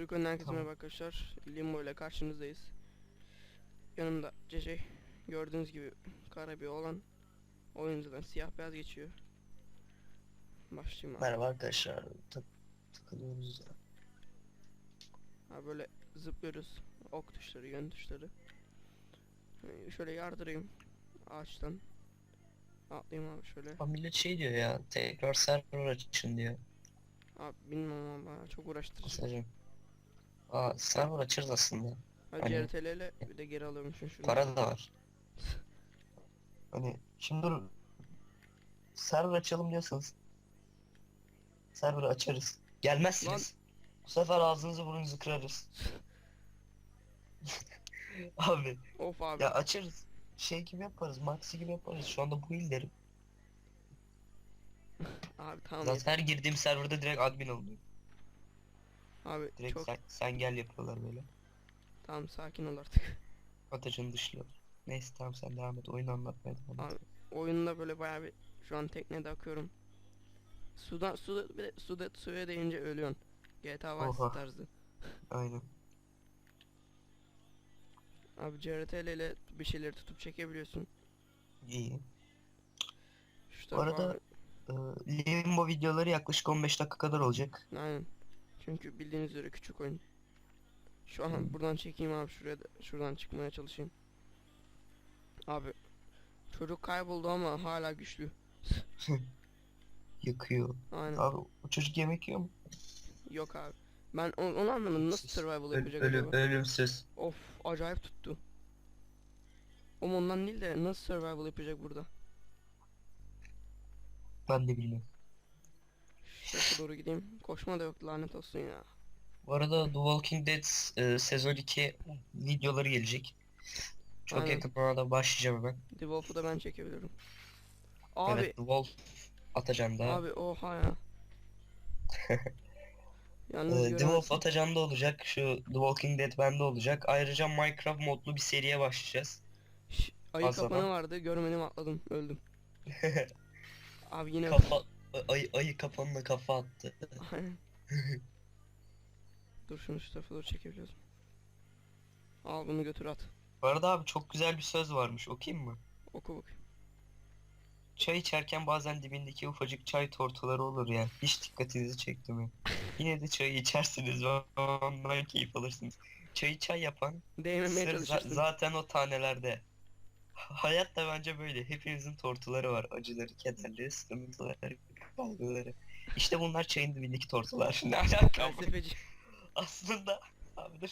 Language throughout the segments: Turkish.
Türkiye'nin herkese Tamam. merhaba arkadaşlar. Limbo ile karşınızdayız. Yanımda CC. Gördüğünüz gibi kara bir olan oyuncudan siyah beyaz geçiyor. Başlayayım abi. Merhaba arkadaşlar. Tak takılıyoruz. Ha böyle zıplıyoruz. Ok tuşları, yön tuşları. Ee, Şöyle yardırayım ağaçtan. Atlayayım abi şöyle. Ama millet şey diyor ya. Tekrar server açın diyor. Abi bilmem ama çok uğraştırıcı. Mesajım. Aa server açarız aslında. Ha Hani- CRTL ile bir de geri alıyormuşsun şunu. Para da var. Hani şimdi dur. Server açalım diyorsanız. Server açarız. Gelmezsiniz. Bu sefer ağzınızı burnunuzu kırarız. Abi Of abi. ya açarız. Şey gibi yaparız. Maxi gibi yaparız. Şu anda bu illerim. Abi tamam. Zaten her girdiğim serverda direkt admin oluyor. Abi Direkt çok sen, sen gel yapıyorlar böyle. tamam sakin ol artık. Atıcını dışlıyorlar. Neyse tamam sen devam et. Oyunu anlatmaya devam et. Abi oyunda böyle bayağı bir şu an teknede akıyorum. Suda suda bir de suda suya değince ölüyorsun. GTA Vice Oha. tarzı. Aynen. Abi CRTL ile bir şeyleri tutup çekebiliyorsun. İyi. Şu Bu arada abi- e, Limbo videoları yaklaşık 15 dakika kadar olacak. aynen. Çünkü bildiğiniz üzere küçük oyun. Şu an Hmm. buradan çekeyim abi şuraya da şuradan çıkmaya çalışayım. Abi çocuk kayboldu ama hala güçlü. Yakıyor. Aynen. Abi o çocuk yemek yiyor mu? Yok abi. Ben onu, onu anlamadım. Nasıl survival yapacak ölüm, acaba? ölümsüz. Of acayip tuttu. Oğlum ondan değil de nasıl survival yapacak burada? Ben de bilmiyorum. Tarafa doğru gideyim. Koşma da yok lanet olsun ya. Bu arada The Walking Dead e, sezon 2 videoları gelecek. Çok Aynen. yakın zamanda başlayacağım hemen. The Wolf'u da ben çekebilirim. Abi Evet The Wolf Atacan da. abi oha ya. Yalnız E, The Wolf göremezsin. Atacan da olacak. Şu The Walking Dead bende olacak. Ayrıca Minecraft modlu bir seriye başlayacağız. Şş, ayı kapanı vardı görmedim atladım öldüm. Abi yine kafa ayı, ayı kafanına kafa attı. Aynen. Dur şunu şu tarafa doğru çekebiliyorsun. Al bunu götür at. Bu arada abi çok güzel bir söz varmış. Okuyayım mı? Oku bak. Çay içerken bazen dibindeki ufacık çay tortuları olur ya. Hiç dikkatinizi çekti mi? Yine de çayı içersiniz ve ondan keyif alırsınız. Çayı çay yapan Değmemeye sır za- çalışırsın. zaten o tanelerde. Hayat da bence böyle. Hepimizin tortuları var. Acıları, kederleri, sıkıntıları, kaygıları. İşte bunlar çayın dibindeki tortular. Ne alaka? Felsefeci. Aslında abi dur.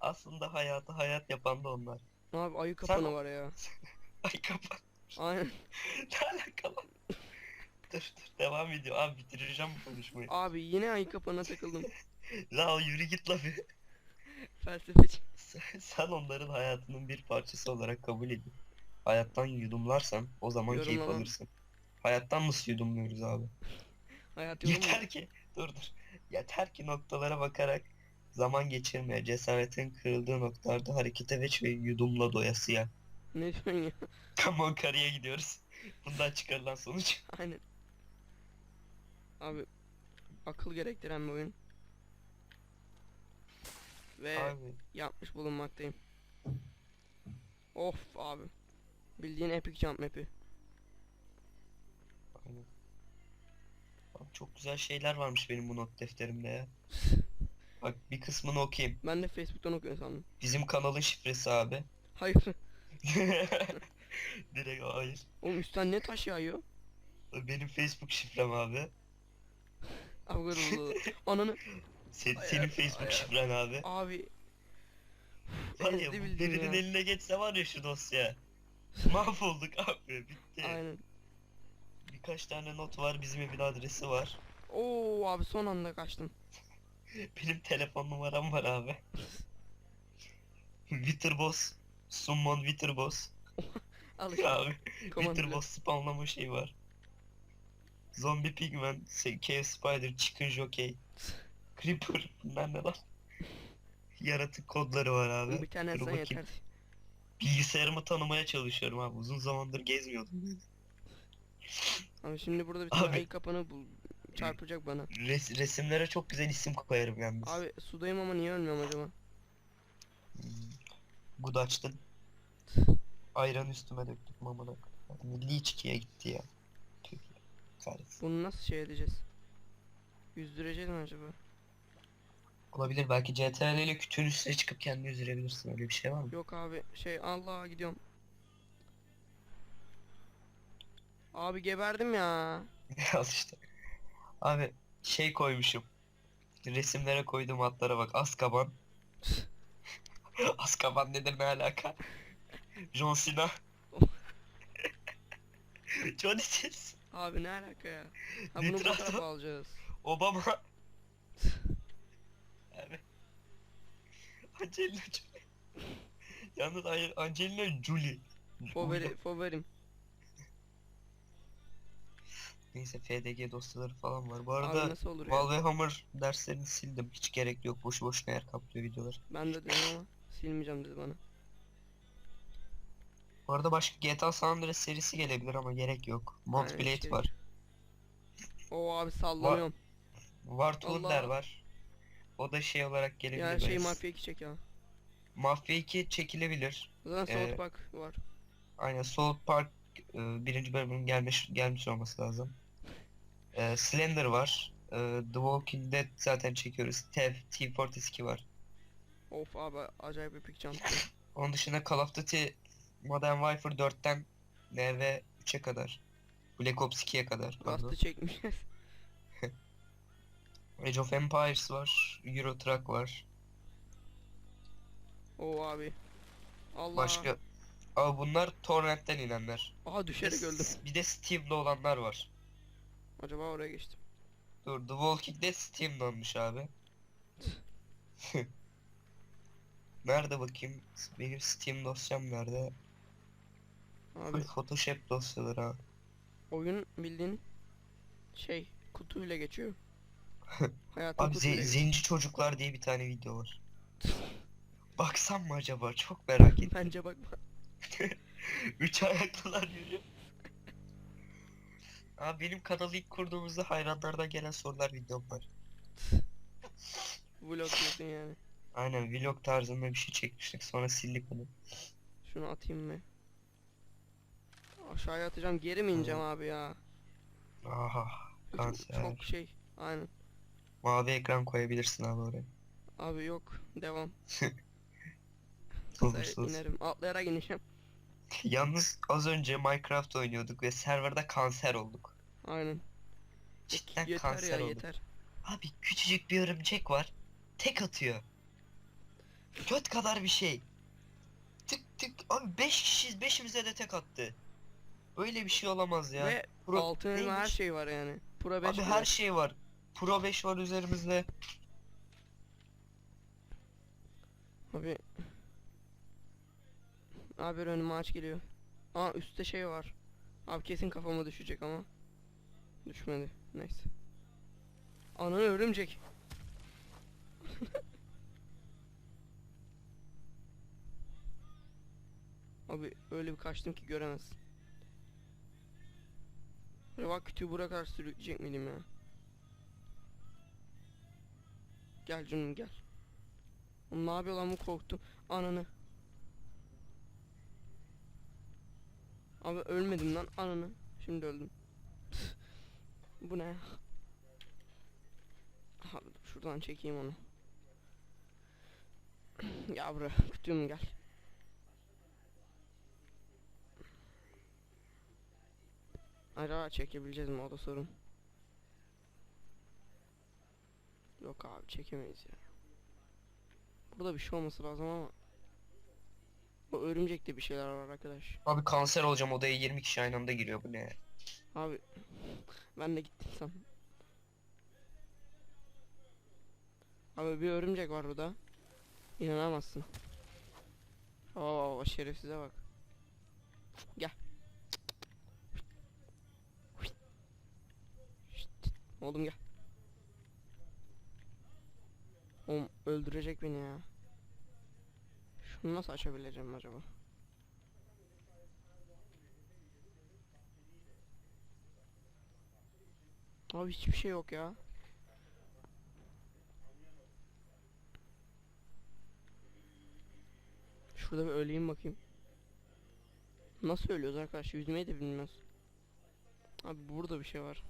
Aslında hayatı hayat yapan da onlar. Abi ayı kapanı var ya. Ay kapat. Aynen. Ne alaka lan? dur dur devam ediyor. Abi bitireceğim bu konuşmayı. Abi yine ayı kapanına takıldım. La yürü git la bir. Felsefeci. Sen, sen onların hayatının bir parçası olarak kabul edin. Hayattan yudumlarsan o zaman keyif Yorumlamam. alırsın. Hayattan nasıl yudumluyoruz abi? Hayat mu? Yeter ki dur dur. Yeter ki noktalara bakarak zaman geçirmeye, cesaretin kırıldığı noktalarda harekete geç ve yudumla doyasıya. Ne diyorsun ya? Come on karıya gidiyoruz. Bundan çıkarılan sonuç. Aynen. Abi akıl gerektiren bir oyun. Ve Abi yapmış bulunmaktayım. Of abi. Bildiğin epic jump map'i. Aynen. Abi çok güzel şeyler varmış benim bu not defterimde ya. Bak bir kısmını okuyayım. Ben de Facebook'tan okuyorum sandım. Bizim kanalın şifresi abi. Hayır. Direkt hayır. Oğlum üstten ne taş yağıyor? Benim Facebook şifrem abi. Abi Ananı. Sen, Ay, senin Facebook ay. şifren abi. Abi. Var ya birinin ya. eline geçse var ya şu dosya. Mahvolduk abi bitti. Aynen. Birkaç tane not var bizim evin adresi var. Oo abi son anda kaçtım. Benim telefon numaram var abi. Witterboss. Summon Witterboss. Al işte. Abi. Witterboss spamlama şey var. Zombie Pigman, Cave Spider, Chicken Jockey, Creeper, bunlar ne lan? Yaratık kodları var abi. Bir tane Dur sen bakayım. yeter. Bilgisayarımı tanımaya çalışıyorum abi. Uzun zamandır gezmiyordum. Abi şimdi burada bir tane Abi. ayı kapanı bul çarpacak bana. Res- resimlere çok güzel isim koyarım yalnız. Abi sudayım ama niye ölmüyorum acaba? Hmm. Good açtın. Ayran üstüme döktük mamada. Milli içkiye gitti ya. Tüh ya. Kahretsin. Bunu nasıl şey edeceğiz? Yüzdüreceğiz mi acaba? Olabilir belki CTRL ile kütüğün üstüne çıkıp kendini yüzdürebilirsin öyle bir şey var mı? Yok abi şey Allah gidiyorum. Abi geberdim ya. Al işte. Abi şey koymuşum. Resimlere koyduğum hatlara bak. Azkaban. Azkaban nedir ne alaka? John Cena. Johnny Sins. Abi ne alaka ya? Ha bunu Nitrato. fotoğraf alacağız. Obama. Abi. Angelina Jolie. Yalnız hayır Angelina Jolie. Favori, favorim. Neyse FDG dosyaları falan var. Bu Abi arada nasıl olur ya? Valve Hammer derslerini sildim. Hiç gerek yok. Boşu boşuna yer kaplıyor videolar. Ben de diyorum ama silmeyeceğim dedi bana. Bu arada başka GTA San Andreas serisi gelebilir ama gerek yok. Mount Aynen, Blade şey- var. Oo abi sallanıyorum. War Thunder Allah. var. O da şey olarak gelebilir. Ya şey belki. Mafya 2 çek ya. Mafya 2 çekilebilir. Zaten Ee, South Park var. Aynen South Park e, birinci bölümün gelmiş gelmiş olması lazım. E, Slender var. E, The Walking Dead zaten çekiyoruz. Tev, T-42 var. Of abi acayip epik jump. Onun dışında Call of Duty Modern Warfare 4'ten NV 3'e kadar. Black Ops 2'ye kadar. Rastı çekmişiz. Age of Empires var. Euro Truck var. Oo abi. Allah. Başka... Aa bunlar torrentten inenler. Aha Bir düşerek öldüm. s- bir de Steam'de olanlar var. Acaba oraya geçtim. Dur The Walking Dead Steam'de olmuş abi. Nerede bakayım? Benim Steam dosyam nerede? Abi Photoshop dosyaları ha. oyun bildiğin şey kutuyla geçiyor. Abi ze-. Zenci Çocuklar diye bir tane video var. Baksam mı acaba? Çok merak ettim. Bence bakma. Üç ayaklılar yürüyor. Abi benim kanalı ilk kurduğumuzda hayranlardan gelen sorular videom var. Vlog diyorsun yani. Aynen vlog tarzında bir şey çekmiştik sonra sildik onu. Şunu atayım mı? Aşağıya atacağım. Geri mi ineceğim abi ya? Aha kanser. Çok, çok şey. Aynen. Mavi ekran koyabilirsin abi oraya. Abi yok. Devam. Huzursuz. inerim. Atlayarak ineceğim. Yalnız az önce Minecraft oynuyorduk ve serverda kanser olduk. Aynen. Cidden yeter kanser ya olduk. yeter. Abi küçücük bir örümcek var. Tek atıyor. Göt kadar bir şey. Tık tık. Abi 5 kişiyiz. Beşimize de tek attı. Böyle bir şey olamaz ya. Ve Pro- altın her şey var yani. Pro 5 Abi her şey var. Pro 5 var üzerimizde. Abi. Abi önüme aç geliyor. Aa üstte şey var. Abi kesin kafama düşecek ama. Düşmedi. Neyse. Ananı örümcek. Abi öyle bir kaçtım ki göremezsin. Bak kütüğü buraya kadar sürükleyecek miydim ya? Gel canım gel. Oğlum ne yapıyor lan bu korktum. Ananı. Abi ölmedim lan ananı. Şimdi öldüm. bu ne? Abi şuradan çekeyim onu. ya buraya kütüğüm gel. Acaba çekebileceğiz mi o da sorun. Yok abi çekemeyiz ya. Burada bir şey olması lazım ama. O örümcekte bir şeyler var arkadaş. Abi kanser olacağım odaya 20 kişi aynı anda giriyor bu ne? Abi ben de gittim sen. Abi bir örümcek var burada. İnanamazsın. Oo şerefsize bak. Gel. Oğlum gel. Oğlum öldürecek beni ya. Şunu nasıl açabileceğim acaba? Abi hiçbir şey yok ya. Şurada bir öleyim bakayım. Nasıl ölüyoruz arkadaş? Yüzmeyi de bilmez. Abi burada bir şey var.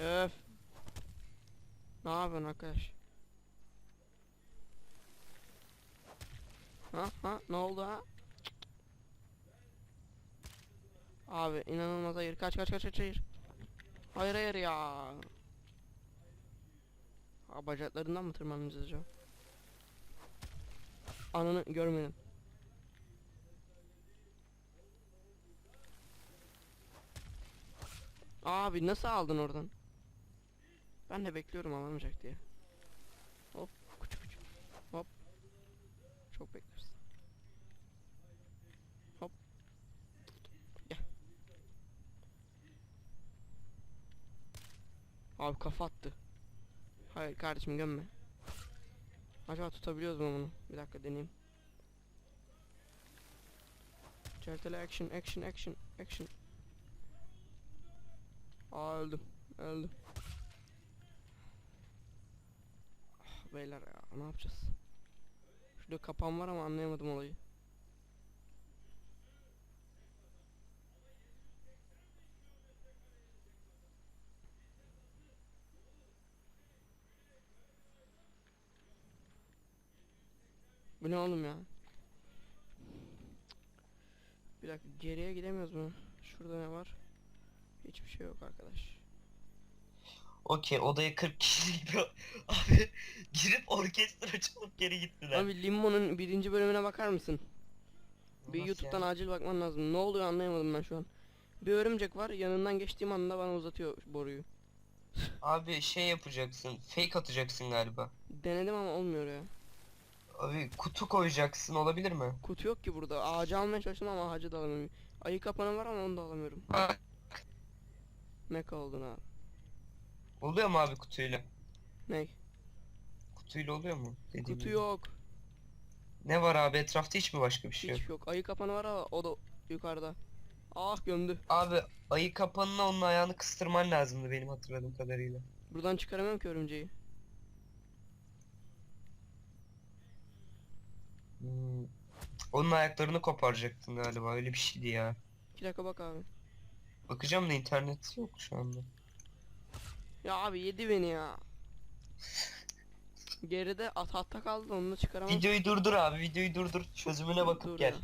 Öf. Ne yapıyorsun arkadaş? Ha ha ne oldu ha? Abi inanılmaz hayır kaç kaç kaç kaç hayır. Hayır hayır ya. Ha, bacaklarından mı tırmanacağız acaba? Ananı görmedim. Abi nasıl aldın oradan? Ben de bekliyorum alamayacak diye. Hop küçük küçük. Hop. Çok beklersin. Abi kafa attı. Hayır kardeşim gömme. Acaba tutabiliyoruz mu bunu? Bir dakika deneyeyim. Çertele action action action action. Aa öldüm. Öldüm. Ah, beyler ya ne yapacağız? Şurada kapan var ama anlayamadım olayı. Bu ne oğlum ya? Bir dakika geriye gidemiyoruz mu? Şurada ne var? Hiçbir şey yok arkadaş. Okey odaya 40 kişi gibi abi girip orkestra çalıp geri gittiler. Abi Limbo'nun birinci bölümüne bakar mısın? Bir Nasıl YouTube'dan yani? acil bakman lazım. Ne oluyor anlayamadım ben şu an. Bir örümcek var yanından geçtiğim anda bana uzatıyor boruyu. Abi şey yapacaksın fake atacaksın galiba. Denedim ama olmuyor ya. Abi kutu koyacaksın olabilir mi? Kutu yok ki burada. Ağacı almaya çalıştım ama ağacı da alamıyorum. Ayı kapanı var ama onu da alamıyorum. Bak Meka oldun abi. oluyor mu abi kutuyla? Ne? Kutuyla oluyor mu? Dediğim Kutu gibi. yok. Ne var abi etrafta hiç mi başka bir şey yok? Hiç yok. Ayı kapanı var ama o da yukarıda. Ah gömdü. Abi ayı kapanına onun ayağını kıstırman lazımdı benim hatırladığım kadarıyla. Buradan çıkaramıyorum ki örümceği. Onun ayaklarını koparacaktın galiba öyle bir şeydi ya. İki dakika bak abi. Bakacağım da internet yok şu anda. Ya abi yedi beni ya. Geride at hatta kaldı onu da çıkaramam. Videoyu durdur abi videoyu durdur çözümüne bakıp Dur gel. ya.